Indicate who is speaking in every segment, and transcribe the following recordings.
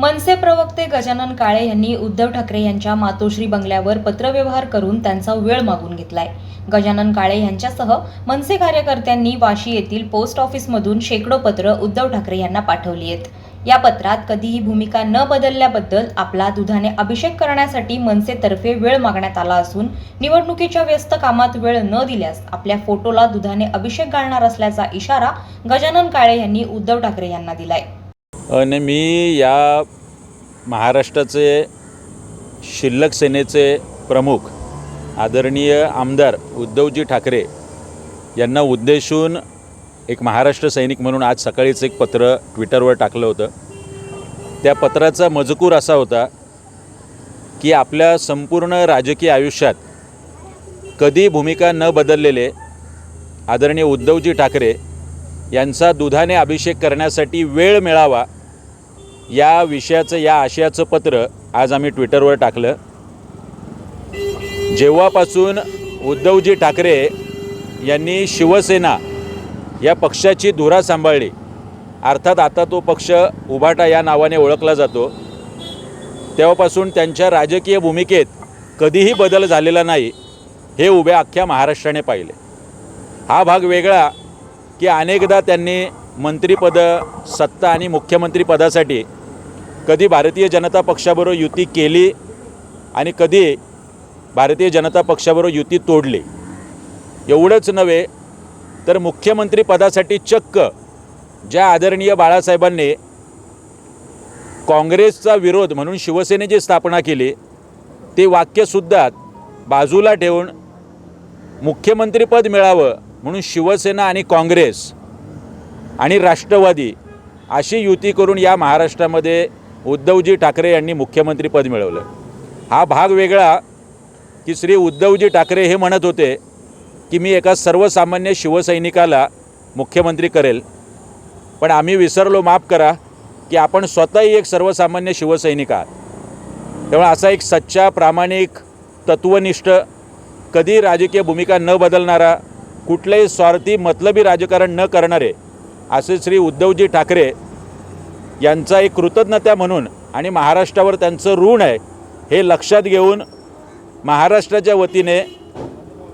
Speaker 1: मनसे प्रवक्ते गजानन काळे यांनी उद्धव ठाकरे यांच्या मातोश्री बंगल्यावर पत्रव्यवहार करून त्यांचा वेळ मागून घेतलाय. गजानन काळे यांच्यासह मनसे कार्यकर्त्यांनी वाशी येथील पोस्ट ऑफिसमधून शेकडो पत्र उद्धव ठाकरे यांना पाठवली आहेत. या पत्रात कधीही भूमिका न बदलल्याबद्दल आपला दुधाने अभिषेक करण्यासाठी मनसेतर्फे वेळ मागण्यात आला असून निवडणुकीच्या व्यस्त कामात वेळ न दिल्यास आपल्या फोटोला दुधाने अभिषेक घालणार असल्याचा इशारा गजानन काळे यांनी उद्धव ठाकरे यांना दिलाय.
Speaker 2: आणि मी या महाराष्ट्राचे शिल्लक सेनेचे प्रमुख आदरणीय आमदार उद्धवजी ठाकरे यांना उद्देशून एक महाराष्ट्र सैनिक म्हणून आज सकाळीच एक पत्र ट्विटरवर टाकलं होतं. त्या पत्राचा मजकूर असा होता की आपल्या संपूर्ण राजकीय आयुष्यात कधी भूमिका न बदललेले आदरणीय उद्धवजी ठाकरे यांचा दुधाने अभिषेक करण्यासाठी वेळ मिळावा या विषयाचं या आशयाचं पत्र आज आम्ही ट्विटरवर टाकलं. जेव्हापासून उद्धवजी ठाकरे यांनी शिवसेना या पक्षाची धुरा सांभाळली अर्थात आता तो पक्ष उभाटा या नावाने ओळखला जातो तेव्हापासून त्यांच्या राजकीय भूमिकेत कधीही बदल झालेला नाही हे उभ्या अख्ख्या महाराष्ट्राने पाहिले. हा भाग वेगळा की अनेकदा त्यांनी मंत्रिपद सत्ता आणि मुख्यमंत्रीपदासाठी कधी भारतीय जनता पक्षाबरोबर युती केली आणि कधी भारतीय जनता पक्षाबरोबर युती तोडली? एवढंच नव्हे तर मुख्यमंत्रीपदासाठी चक्क ज्या आदरणीय बाळासाहेबांनी काँग्रेसचा विरोध म्हणून शिवसेनेची स्थापना केली ते वाक्यसुद्धा बाजूला ठेवून मुख्यमंत्रीपद मिळावं म्हणून शिवसेना आणि काँग्रेस आणि राष्ट्रवादी अशी युती करून या महाराष्ट्रामध्ये उद्धवजी ठाकरे यांनी मुख्यमंत्रीपद मिळवलं. हा भाग वेगळा की श्री उद्धवजी ठाकरे हे म्हणत होते की मी एका सर्वसामान्य शिवसैनिकाला मुख्यमंत्री करेल. पण आम्ही विसरलो माफ करा की आपण स्वतःही एक सर्वसामान्य शिवसैनिक आहात. त्यामुळे असा एक सच्चा प्रामाणिक तत्वनिष्ठ कधी राजकीय भूमिका न बदलणारा कुठलेही स्वार्थी मतलबी राजकारण न करणारे असे श्री उद्धवजी ठाकरे यांचा एक कृतज्ञता म्हणून आणि महाराष्ट्रावर त्यांचं ऋण आहे हे लक्षात घेऊन महाराष्ट्राच्या वतीने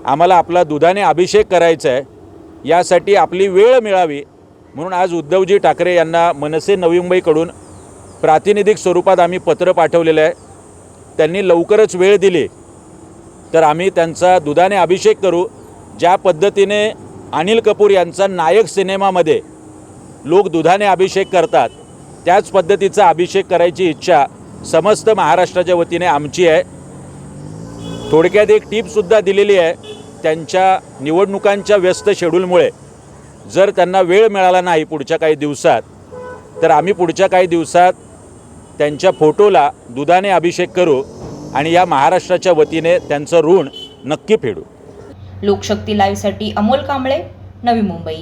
Speaker 2: आम्हाला आपला दुधाने अभिषेक करायचा आहे. यासाठी आपली वेळ मिळावी म्हणून आज उद्धवजी ठाकरे यांना मनसे नवी मुंबईकडून प्रातिनिधिक स्वरूपात आम्ही पत्र पाठवलेलं आहे. त्यांनी लवकरच वेळ दिली. तर आम्ही त्यांचा दुधाने अभिषेक करू. ज्या पद्धतीने अनिल कपूर यांचा नायक सिनेमामध्ये लोक दुधाने अभिषेक करतात त्याच पद्धतीचा अभिषेक करायची इच्छा समस्त महाराष्ट्राच्या वतीने आमची आहे. थोडक्यात एक टीपसुद्धा दिलेली आहे. त्यांच्या निवडणुकांच्या व्यस्त शेड्यूलमुळे जर त्यांना वेळ मिळाला नाही पुढच्या काही दिवसात तर आम्ही पुढच्या काही दिवसात त्यांच्या फोटोला दुधाने अभिषेक करू आणि या महाराष्ट्राच्या वतीने त्यांचं ऋण नक्की फेडू.
Speaker 1: लोकशक्ती लाईव्हसाठी अमोल कांबळे नवी मुंबई.